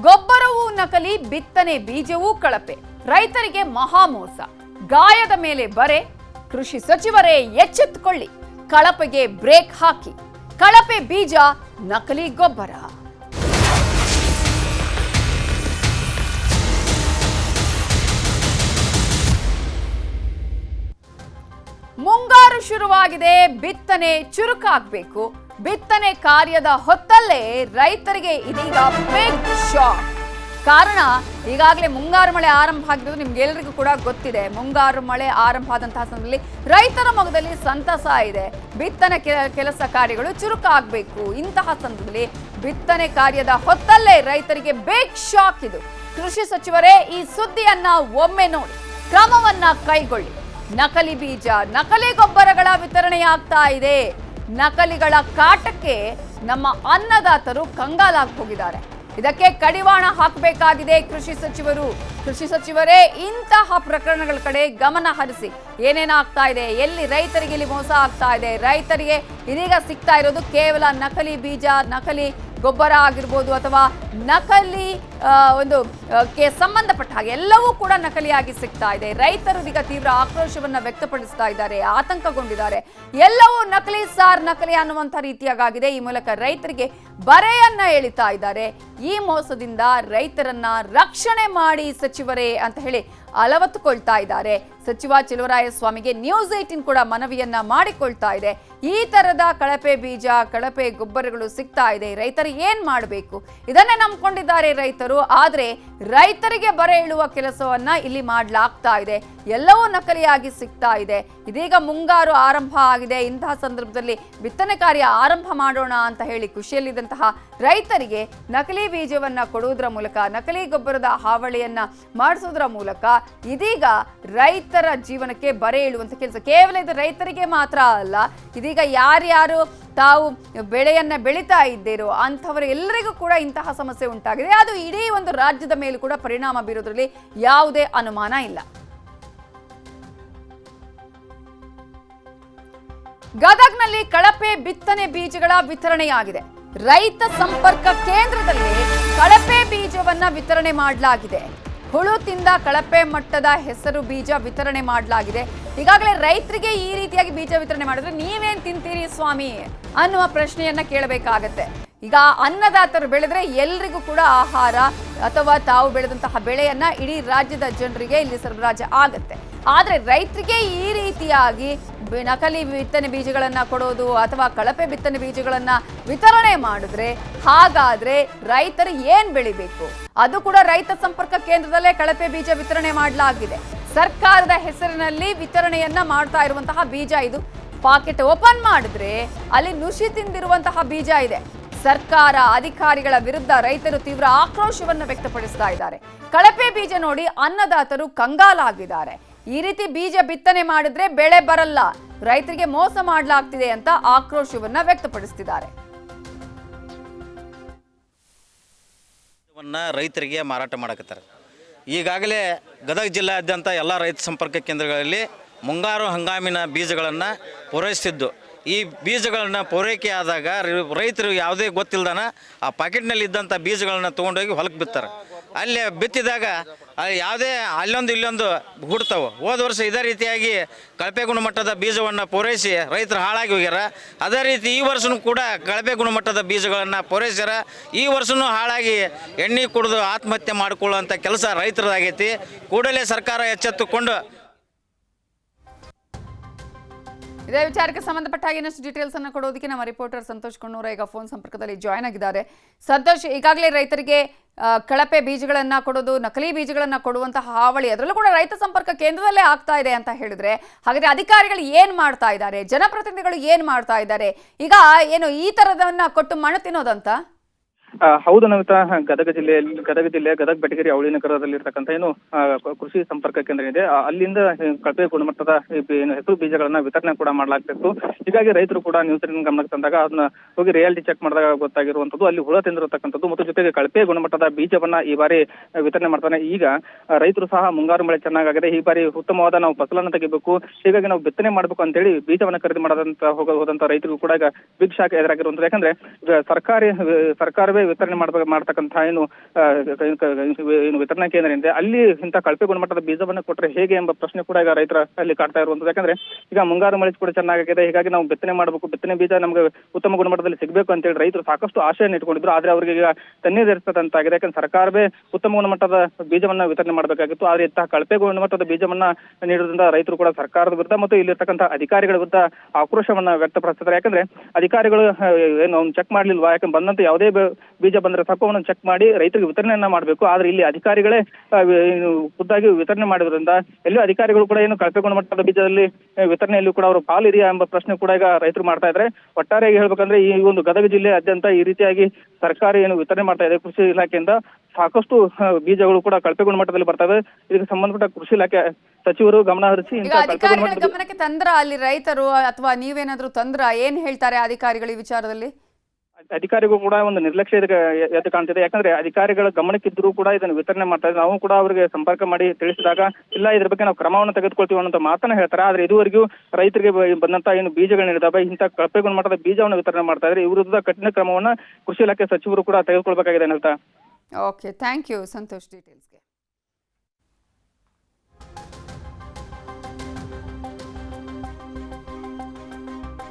ಗೊಬ್ಬರವೂ ನಕಲಿ, ಬಿತ್ತನೆ ಬೀಜವೂ ಕಳಪೆ. ರೈತರಿಗೆ ಮಹಾಮೋಸ ಗಾಯದ ಮೇಲೆ ಬರೆ, ಕೃಷಿ ಸಚಿವರೇ ಎಚ್ಚೆತ್ತುಕೊಳ್ಳಿ. ಕಳಪೆಗೆ ಬ್ರೇಕ್ ಹಾಕಿ. ಕಳಪೆ ಬೀಜ, ನಕಲಿ ಗೊಬ್ಬರ. ಮುಂಗಾರು ಶುರುವಾಗಿದೆ, ಬಿತ್ತನೆ ಚುರುಕಾಗಬೇಕು. ಬಿತ್ತನೆ ಕಾರ್ಯದ ಹೊತ್ತಲ್ಲೇ ರೈತರಿಗೆ ಇದೀಗ ಬಿಗ್ ಶಾಕ್ ಕಾರಣ ಈಗಾಗಲೇ ಮುಂಗಾರು ಮಳೆ ಆರಂಭ ಆಗಿರೋದು ನಿಮ್ಗೆಲ್ರಿಗೂ ಕೂಡ ಗೊತ್ತಿದೆ. ಮುಂಗಾರು ಮಳೆ ಆರಂಭ ಆದಂತಹ ಸಂದರ್ಭದಲ್ಲಿ ರೈತರ ಮೊಗದಲ್ಲಿ ಸಂತಸ ಇದೆ. ಬಿತ್ತನೆ ಕೆಲ- ಕೆಲಸ ಕಾರ್ಯಗಳು ಚುರುಕಾಗಬೇಕು ಇಂತಹ ಸಂದರ್ಭದಲ್ಲಿ ಬಿತ್ತನೆ ಕಾರ್ಯದ ಹೊತ್ತಲ್ಲೇ ರೈತರಿಗೆ ಬಿಗ್ ಶಾಕ್ ಇದು. ಕೃಷಿ ಸಚಿವರೇ, ಈ ಸುದ್ದಿಯನ್ನ ಒಮ್ಮೆ ನೋಡಿ. ಕ್ರಮವನ್ನ ಕೈಗೊಳ್ಳಿ. ನಕಲಿ ಬೀಜ, ನಕಲಿ ಗೊಬ್ಬರಗಳ ವಿತರಣೆಯಾಗ್ತಾ ಇದೆ. ನಕಲಿಗಳ ಕಾಟಕ್ಕೆ ನಮ್ಮ ಅನ್ನದಾತರು ಕಂಗಾಲಾಗಿ ಹೋಗಿದ್ದಾರೆ. ಇದಕ್ಕೆ ಕಡಿವಾಣ ಹಾಕಬೇಕಾಗಿದೆ ಕೃಷಿ ಸಚಿವರು. ಕೃಷಿ ಸಚಿವರೇ, ಇಂತಹ ಪ್ರಕರಣಗಳ ಕಡೆ ಗಮನ ಹರಿಸಿ. ಏನೇನಾಗ್ತಾ ಇದೆ? ಎಲ್ಲಿ ರೈತರಿಗೆ ಇಲ್ಲಿ ಮೋಸ ಆಗ್ತಾ ಇದೆ? ರೈತರಿಗೆ ಇದೀಗ ಸಿಗ್ತಾ ಇರೋದು ಕೇವಲ ನಕಲಿ ಬೀಜ, ನಕಲಿ ಗೊಬ್ಬರ ಆಗಿರ್ಬೋದು ಅಥವಾ ನಕಲಿ ಒಂದು ಕೆ, ಸಂಬಂಧಪಟ್ಟ ಹಾಗೆ ಎಲ್ಲವೂ ಕೂಡ ನಕಲಿಯಾಗಿ ಸಿಗ್ತಾ ಇದೆ. ರೈತರು ಈಗ ತೀವ್ರ ಆಕ್ರೋಶವನ್ನು ವ್ಯಕ್ತಪಡಿಸ್ತಾ ಇದ್ದಾರೆ, ಆತಂಕಗೊಂಡಿದ್ದಾರೆ. ಎಲ್ಲವೂ ನಕಲಿ ಸಾರ್ ನಕಲಿ ಅನ್ನುವಂಥ ರೀತಿಯಾಗಿದೆ ಈ ಮೂಲಕ ರೈತರಿಗೆ ಬರೆಯನ್ನ ಎಳಿತಾ ಇದ್ದಾರೆ. ಈ ಮೋಸದಿಂದ ರೈತರನ್ನ ರಕ್ಷಣೆ ಮಾಡಿ ಸಚಿವರೇ ಅಂತ ಹೇಳಿ ಅಲವತ್ತುಕೊಳ್ತಾ ಇದ್ದಾರೆ. ಸಚಿವ ಚಿಲುವರಾಯಸ್ವಾಮಿಗೆ ನ್ಯೂಸ್ ಏಟಿನ್ ಕೂಡ ಮನವಿಯನ್ನ ಮಾಡಿಕೊಳ್ತಾ ಇದೆ. ಈ ತರದ ಕಳಪೆ ಬೀಜ, ಕಳಪೆ ಗೊಬ್ಬರಗಳು ಸಿಗ್ತಾ ಇದೆ. ರೈತರು ಏನ್ ಮಾಡಬೇಕು? ಇದನ್ನೇ ನಂಬ್ಕೊಂಡಿದ್ದಾರೆ ರೈತರು. ಆದ್ರೆ ರೈತರಿಗೆ ಬರ ಇಳುವ ಕೆಲಸವನ್ನ ಇಲ್ಲಿ ಮಾಡಲಾಗ್ತಾ ಇದೆ. ಎಲ್ಲವೂ ನಕಲಿಯಾಗಿ ಸಿಗ್ತಾ ಇದೆ. ಇದೀಗ ಮುಂಗಾರು ಆರಂಭ ಆಗಿದೆ. ಇಂತಹ ಸಂದರ್ಭದಲ್ಲಿ ಬಿತ್ತನೆ ಕಾರ್ಯ ಆರಂಭ ಮಾಡೋಣ ಅಂತ ಹೇಳಿ ಖುಷಿಯಲ್ಲಿದ್ದಂತಹ ರೈತರಿಗೆ ನಕಲಿ ಬೀಜವನ್ನ ಕೊಡುವುದರ ಮೂಲಕ, ನಕಲಿ ಗೊಬ್ಬರದ ಹಾವಳಿಯನ್ನ ಮಾಡಿಸೋದ್ರ ಮೂಲಕ ಇದೀಗ ರೈತರ ಜೀವನಕ್ಕೆ ಬರೆ ಇಳುವಂತ ಕೆಲಸ. ಕೇವಲ ಇದು ರೈತರಿಗೆ ಮಾತ್ರ ಅಲ್ಲ, ಇದೀಗ ಯಾರ್ಯಾರು ತಾವು ಬೆಳೆಯನ್ನ ಬೆಳೀತಾ ಇದ್ದೀರೋ ಅಂಥವರು ಎಲ್ಲರಿಗೂ ಕೂಡ ಇಂತಹ ಸಮಸ್ಯೆ ಉಂಟಾಗಿದೆ. ಅದು ಇಡೀ ಒಂದು ರಾಜ್ಯದ ಮೇಲೂ ಕೂಡ ಪರಿಣಾಮ ಬೀರೋದ್ರಲ್ಲಿ ಯಾವುದೇ ಅನುಮಾನ ಇಲ್ಲ. ಗದಗ್ನಲ್ಲಿ ಕಳಪೆ ಬಿತ್ತನೆ ಬೀಜಗಳ ವಿತರಣೆಯಾಗಿದೆ. ರೈತ ಸಂಪರ್ಕ ಕೇಂದ್ರದಲ್ಲಿ ಕಳಪೆ ಬೀಜವನ್ನ ವಿತರಣೆ ಮಾಡಲಾಗಿದೆ. ಹುಳು ತಿಂದ ಕಳಪೆ ಮಟ್ಟದ ಹೆಸರು ಬೀಜ ವಿತರಣೆ ಮಾಡಲಾಗಿದೆ. ಈಗಾಗಲೇ ರೈತರಿಗೆ ಈ ರೀತಿಯಾಗಿ ಬೀಜ ವಿತರಣೆ ಮಾಡಿದ್ರೆ ನೀವೇನ್ ತಿಂತೀರಿ ಸ್ವಾಮಿ ಅನ್ನುವ ಪ್ರಶ್ನೆಯನ್ನ ಕೇಳಬೇಕಾಗತ್ತೆ. ಈಗ ಅನ್ನದಾತರು ಬೆಳೆದ್ರೆ ಎಲ್ರಿಗೂ ಕೂಡ ಆಹಾರ ಅಥವಾ ತಾವು ಬೆಳೆದಂತಹ ಬೆಳೆಯನ್ನ ಇಡೀ ರಾಜ್ಯದ ಜನರಿಗೆ ಇಲ್ಲಿ ಸರಬರಾಜು ಆಗುತ್ತೆ. ಆದ್ರೆ ರೈತರಿಗೆ ಈ ರೀತಿಯಾಗಿ ನಕಲಿ ಬಿತ್ತನೆ ಬೀಜಗಳನ್ನ ಕೊಡೋದು ಅಥವಾ ಕಳಪೆ ಬಿತ್ತನೆ ಬೀಜಗಳನ್ನ ವಿತರಣೆ ಮಾಡಿದ್ರೆ ಹಾಗಾದ್ರೆ ರೈತರು ಏನ್ ಬೆಳಿಬೇಕು? ಅದು ಕೂಡ ರೈತ ಸಂಪರ್ಕ ಕೇಂದ್ರದಲ್ಲೇ ಕಳಪೆ ಬೀಜ ವಿತರಣೆ ಮಾಡಲಾಗಿದೆ. ಸರ್ಕಾರದ ಹೆಸರಿನಲ್ಲಿ ವಿತರಣೆಯನ್ನ ಮಾಡ್ತಾ ಇರುವಂತಹ ಬೀಜ ಇದು. ಪಾಕೆಟ್ ಓಪನ್ ಮಾಡಿದ್ರೆ ಅಲ್ಲಿ ನುಷಿ ತಿಂದಿರುವಂತಹ ಬೀಜ ಇದೆ. ಸರ್ಕಾರ ಅಧಿಕಾರಿಗಳ ವಿರುದ್ಧ ರೈತರು ತೀವ್ರ ಆಕ್ರೋಶವನ್ನು ವ್ಯಕ್ತಪಡಿಸ್ತಾ ಇದ್ದಾರೆ. ಕಳಪೆ ಬೀಜ ನೋಡಿ ಅನ್ನದಾತರು ಕಂಗಾಲಾಗಿದ್ದಾರೆ. ಈ ರೀತಿ ಬೀಜ ಬಿತ್ತನೆ ಮಾಡಿದ್ರೆ ಬೆಳೆ ಬರಲ್ಲ. ರೈತರಿಗೆ ಮೋಸ ಮಾಡಲಾಗ್ತಿದೆ ಅಂತ ಆಕ್ರೋಶವನ್ನ ವ್ಯಕ್ತಪಡಿಸ್ತಿದ್ದಾರೆ. ರೈತರಿಗೆ ಮಾರಾಟ ಮಾಡಕತ್ತಾರೆ. ಈಗಾಗಲೇ ಗದಗ ಜಿಲ್ಲಾದ್ಯಂತ ಎಲ್ಲ ರೈತ ಸಂಪರ್ಕ ಕೇಂದ್ರಗಳಲ್ಲಿ ಮುಂಗಾರು ಹಂಗಾಮಿನ ಬೀಜಗಳನ್ನು ಪೂರೈಸ್ತಿದ್ದು. ಈ ಬೀಜಗಳನ್ನು ಪೂರೈಕೆ ಆದಾಗ ರೈತರು ಯಾವುದೇ ಗೊತ್ತಿಲ್ಲದನ ಆ ಪಾಕೆಟ್ನಲ್ಲಿ ಇದ್ದಂಥ ಬೀಜಗಳನ್ನು ತೊಗೊಂಡೋಗಿ ಹೊಲಕ್ಕೆ ಬಿತ್ತಾರೆ ಅಲ್ಲಿ ಬಿತ್ತಿದಾಗ ಯಾವುದೇ ಅಲ್ಲೊಂದು ಇಲ್ಲೊಂದು ಹುಡ್ತಾವೆ. ಹೋದ ವರ್ಷ ಇದೇ ರೀತಿಯಾಗಿ ಕಳಪೆ ಗುಣಮಟ್ಟದ ಬೀಜವನ್ನು ಪೂರೈಸಿ ರೈತರು ಹಾಳಾಗಿ ಹೋಗ್ಯಾರ. ಅದೇ ರೀತಿ ಈ ವರ್ಷನೂ ಕೂಡ ಕಳಪೆ ಗುಣಮಟ್ಟದ ಬೀಜಗಳನ್ನು ಪೂರೈಸ್ಯಾರ. ಈ ವರ್ಷನೂ ಹಾಳಾಗಿ ಎಣ್ಣೆ ಕುಡಿದು ಆತ್ಮಹತ್ಯೆ ಮಾಡಿಕೊಳ್ಳುವಂಥ ಕೆಲಸ ರೈತರದಾಗೈತಿ. ಕೂಡಲೇ ಸರ್ಕಾರ ಎಚ್ಚೆತ್ತುಕೊಂಡು ಇದೇ ವಿಚಾರಕ್ಕೆ ಸಂಬಂಧಪಟ್ಟ ಹಾಗೆ ಇನ್ನಷ್ಟು ಡೀಟೇಲ್ಸ್ ಅನ್ನು ಕೊಡೋದಕ್ಕೆ ನಮ್ಮ ರಿಪೋರ್ಟರ್ ಸಂತೋಷ್ ಕಣ್ಣೂರ ಈಗ ಫೋನ್ ಸಂಪರ್ಕದಲ್ಲಿ ಜಾಯ್ನ್ ಆಗಿದ್ದಾರೆ. ಸಂತೋಷ್, ಈಗಾಗಲೇ ರೈತರಿಗೆ ಕಳಪೆ ಬೀಜಗಳನ್ನ ಕೊಡೋದು, ನಕಲಿ ಬೀಜಗಳನ್ನ ಕೊಡುವಂತಹ ಹಾವಳಿ, ಅದರಲ್ಲೂ ಕೂಡ ರೈತ ಸಂಪರ್ಕ ಕೇಂದ್ರದಲ್ಲೇ ಆಗ್ತಾ ಇದೆ ಅಂತ ಹೇಳಿದ್ರೆ, ಹಾಗಾದ್ರೆ ಅಧಿಕಾರಿಗಳು ಏನ್ ಮಾಡ್ತಾ ಇದ್ದಾರೆ? ಜನಪ್ರತಿನಿಧಿಗಳು ಏನ್ ಮಾಡ್ತಾ ಇದ್ದಾರೆ? ಈಗ ಏನು ಈ ತರದನ್ನ ಕೊಟ್ಟು ಮಣ್ಣು ತಿನ್ನೋದಂತ? ಹೌದು ನಮಿತಾ ಗದಗ ಜಿಲ್ಲೆಯಲ್ಲಿ, ಗದಗ ಜಿಲ್ಲೆ ಗದಗ ಬೆಟಗೇರಿ ಅವಳಿ ನಗರದಲ್ಲಿ ಇರತಕ್ಕಂತ ಏನು ಕೃಷಿ ಸಂಪರ್ಕ ಕೇಂದ್ರ ಇದೆ. ಅಲ್ಲಿಂದ ಕಳಪೆ ಗುಣಮಟ್ಟದ ಏನು ಹೆಸರು ಬೀಜಗಳನ್ನ ವಿತರಣೆ ಕೂಡ ಮಾಡಲಾಗ್ತಿತ್ತು. ಹೀಗಾಗಿ ರೈತರು ಕೂಡ ನ್ಯೂಸ್ ಗಮನಕ್ಕೆ ತಂದಾಗ ಅದನ್ನ ಹೋಗಿ ರಿಯಾಲಿಟಿ ಚೆಕ್ ಮಾಡಿದಾಗ ಗೊತ್ತಾಗಿರುವಂತದ್ದು ಅಲ್ಲಿ ಹುಳ ತಿಂದಿರತಕ್ಕಂಥದ್ದು ಮತ್ತು ಜೊತೆಗೆ ಕಳಪೆ ಗುಣಮಟ್ಟದ ಬೀಜವನ್ನ ಈ ಬಾರಿ ವಿತರಣೆ ಮಾಡ್ತಾನೆ. ಈಗ ರೈತರು ಸಹ ಮುಂಗಾರು ಮಳೆ ಚೆನ್ನಾಗಾಗಿದೆ. ಈ ಬಾರಿ ಉತ್ತಮವಾದ ನಾವು ಫಸಲನ್ನ ತೆಗಿಬೇಕು. ಹೀಗಾಗಿ ನಾವು ಬಿತ್ತನೆ ಮಾಡಬೇಕು ಅಂತೇಳಿ ಬೀಜವನ್ನ ಖರೀದಿ ಮಾಡದಂತ ಹೋದಂತ ರೈತರಿಗೂ ಕೂಡ ಈಗ ಬಿಗ್ ಶಾಕ್ ಎದುರಾಗಿರುವಂತದ್ದು ಯಾಕಂದ್ರೆ, ಸರ್ಕಾರಿ, ಸರ್ಕಾರವೇ ಸರ್ಕಾರವೇ ವಿತರಣೆ ಮಾಡ್ಬೇಕು ಮಾಡ್ತಕ್ಕಂಥ ಏನು ಏನು ವಿತರಣಾ ಕೇಂದ್ರ ಇದೆ ಅಲ್ಲಿ ಇಂಥ ಕಳಪೆ ಗುಣಮಟ್ಟದ ಬೀಜವನ್ನು ಕೊಟ್ಟರೆ ಹೇಗೆ ಎಂಬ ಪ್ರಶ್ನೆ ಕೂಡ ಈಗ ರೈತರ ಅಲ್ಲಿ ಕಾಡ್ತಾ ಇರುವಂತದ್ದು ಯಾಕಂದ್ರೆ ಈಗ ಮುಂಗಾರು ಮಳೆ ಕೂಡ ಚೆನ್ನಾಗಿದೆ ಹೀಗಾಗಿ ನಾವು ಬಿತ್ತನೆ ಮಾಡಬೇಕು, ಬಿತ್ತನೆ ಬೀಜ ನಮಗೆ ಉತ್ತಮ ಗುಣಮಟ್ಟದಲ್ಲಿ ಸಿಗಬೇಕು ಅಂತೇಳಿ ರೈತರು ಸಾಕಷ್ಟು ಆಶೆಯನ್ನು ಇಟ್ಕೊಂಡಿದ್ರು. ಆದರೆ ಅವರಿಗೆ ಈಗ ತಣ್ಣೀರಿರ್ತದಂತಾಗಿದೆ ಯಾಕಂದ್ರೆ ಸರ್ಕಾರವೇ ಉತ್ತಮ ಗುಣಮಟ್ಟದ ಬೀಜವನ್ನ ವಿತರಣೆ ಮಾಡಬೇಕಾಗಿತ್ತು. ಆದ್ರೆ ಇಂತಹ ಕಳಪೆ ಗುಣಮಟ್ಟದ ಬೀಜವನ್ನ ನೀಡೋದ್ರಿಂದ ರೈತರು ಕೂಡ ಸರ್ಕಾರದ ವಿರುದ್ಧ ಮತ್ತು ಇಲ್ಲಿರ್ತಕ್ಕಂಥ ಅಧಿಕಾರಿಗಳ ವಿರುದ್ಧ ಆಕ್ರೋಶವನ್ನ ವ್ಯಕ್ತಪಡಿಸ್ತಾರೆ ಯಾಕಂದ್ರೆ ಅಧಿಕಾರಿಗಳು ಏನು ಚೆಕ್ ಮಾಡ್ಲಿಲ್ವಾ? ಯಾಕಂದ್ರೆ ಬಂದಂತ ಯಾವುದೇ ಬೀಜ ಬಂದ್ರೆ ಸಾಕು ಚೆಕ್ ಮಾಡಿ ರೈತರಿಗೆ ವಿತರಣೆಯನ್ನ ಮಾಡಬೇಕು. ಆದ್ರೆ ಇಲ್ಲಿ ಅಧಿಕಾರಿಗಳೇ ಖುದ್ದಾಗಿ ವಿತರಣೆ ಮಾಡಿದ್ರಿಂದ ಎಲ್ಲೂ ಅಧಿಕಾರಿಗಳು ಕೂಡ ಏನು ಕಳಪೆ ಗುಣಮಟ್ಟದ ಬೀಜದಲ್ಲಿ ವಿತರಣೆಯಲ್ಲಿ ಕೂಡ ಅವರು ಪಾಲಿದೆಯಾ ಎಂಬ ಪ್ರಶ್ನೆ ಕೂಡ ಈಗ ರೈತರು ಮಾಡ್ತಾ ಇದ್ರೆ. ಒಟ್ಟಾರೆಯಾಗಿ ಹೇಳ್ಬೇಕಂದ್ರೆ ಈ ಒಂದು ಗದಗ ಜಿಲ್ಲೆಯಾದ್ಯಂತ ಈ ರೀತಿಯಾಗಿ ಸರ್ಕಾರ ಏನು ವಿತರಣೆ ಮಾಡ್ತಾ ಇದೆ ಕೃಷಿ ಇಲಾಖೆಯಿಂದ ಸಾಕಷ್ಟು ಬೀಜಗಳು ಕೂಡ ಕಳಪೆ ಗುಣಮಟ್ಟದಲ್ಲಿ ಬರ್ತವೆ ಇದಕ್ಕೆ ಸಂಬಂಧಪಟ್ಟ ಕೃಷಿ ಇಲಾಖೆ ಸಚಿವರು ಗಮನ ಹರಿಸಿ ಅಧಿಕಾರಿಗಳ ಗಮನಕ್ಕೆ ತಂದ್ರ ಅಲ್ಲಿ ರೈತರು ಅಥವಾ ನೀವೇನಾದ್ರೂ ತಂದ್ರ ಏನ್ ಹೇಳ್ತಾರೆ ಅಧಿಕಾರಿಗಳ ಈ ವಿಚಾರದಲ್ಲಿ? ಅಧಿಕಾರಿಗಳು ಕೂಡ ಒಂದು ನಿರ್ಲಕ್ಷ್ಯ ಎದ್ದು ಕಾಣ್ತಿದೆ. ಯಾಕಂದ್ರೆ ಅಧಿಕಾರಿಗಳ ಗಮನಕ್ಕಿದ್ರೂ ಕೂಡ ಇದನ್ನು ವಿತರಣೆ ಮಾಡ್ತಾ ಇದ್ದಾರೆ. ನಾವು ಕೂಡ ಅವರಿಗೆ ಸಂಪರ್ಕ ಮಾಡಿ ತಿಳಿಸಿದಾಗ, ಇಲ್ಲ, ಇದ್ರ ಬಗ್ಗೆ ನಾವು ಕ್ರಮವನ್ನು ತೆಗೆದುಕೊಳ್ತೀವಿ ಅನ್ನೋ ಮಾತನ್ನ ಹೇಳ್ತಾರೆ. ಆದ್ರೆ ಇದುವರೆಗೂ ರೈತರಿಗೆ ಬಂದಂತ ಏನು ಬೀಜಗಳೇನಿದಾವೆ ಇಂಥ ಕಳಪೆ ಗುಣಮಟ್ಟದ ಬೀಜವನ್ನು ವಿತರಣೆ ಮಾಡ್ತಾ ಇದ್ರೆ ವಿರುದ್ಧ ಕಠಿಣ ಕ್ರಮವನ್ನ ಕೃಷಿ ಇಲಾಖೆ ಸಚಿವರು ಕೂಡ ತೆಗೆದುಕೊಳ್ಬೇಕಾಗಿದೆ ಅಂತ ಓಕೆ ಥ್ಯಾಂಕ್ ಯು ಸಂತೋಷ್ ಡೀಟೇಲ್ಸ್ಗೆ